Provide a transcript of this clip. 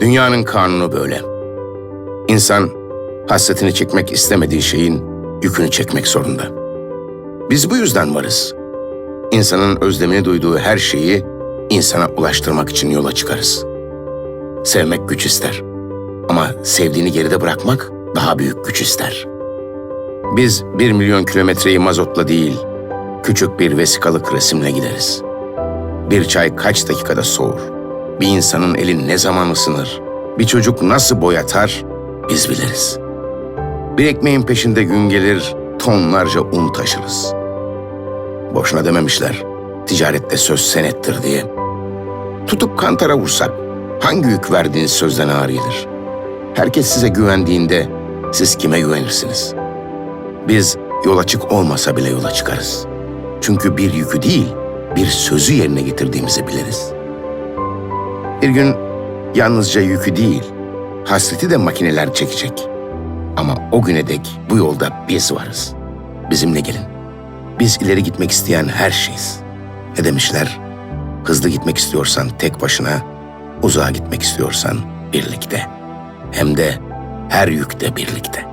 Dünyanın kanunu böyle. İnsan hasretini çekmek istemediği şeyin yükünü çekmek zorunda. Biz bu yüzden varız. İnsanın özlemini duyduğu her şeyi insana ulaştırmak için yola çıkarız. Sevmek güç ister. Ama sevdiğini geride bırakmak daha büyük güç ister. Biz bir milyon kilometreyi mazotla değil, küçük bir vesikalık resimle gideriz. Bir çay kaç dakikada soğur? Bir insanın eli ne zaman ısınır? Bir çocuk nasıl boyatar? Biz biliriz. Bir ekmeğin peşinde gün gelir, tonlarca un taşırız. Boşuna dememişler, ticarette söz senettir diye. Tutup kantara vursak, hangi yük verdiğiniz sözden ağır gelir? Herkes size güvendiğinde siz kime güvenirsiniz? Biz yol açık olmasa bile yola çıkarız. Çünkü bir yükü değil, bir sözü yerine getirdiğimizi biliriz. Bir gün yalnızca yükü değil, hasreti de makineler çekecek. Ama o güne dek bu yolda biz varız. Bizimle gelin. Biz ileri gitmek isteyen her şeyiz. Ne demişler? Hızlı gitmek istiyorsan tek başına, uzağa gitmek istiyorsan birlikte. Hem de her yükte birlikte.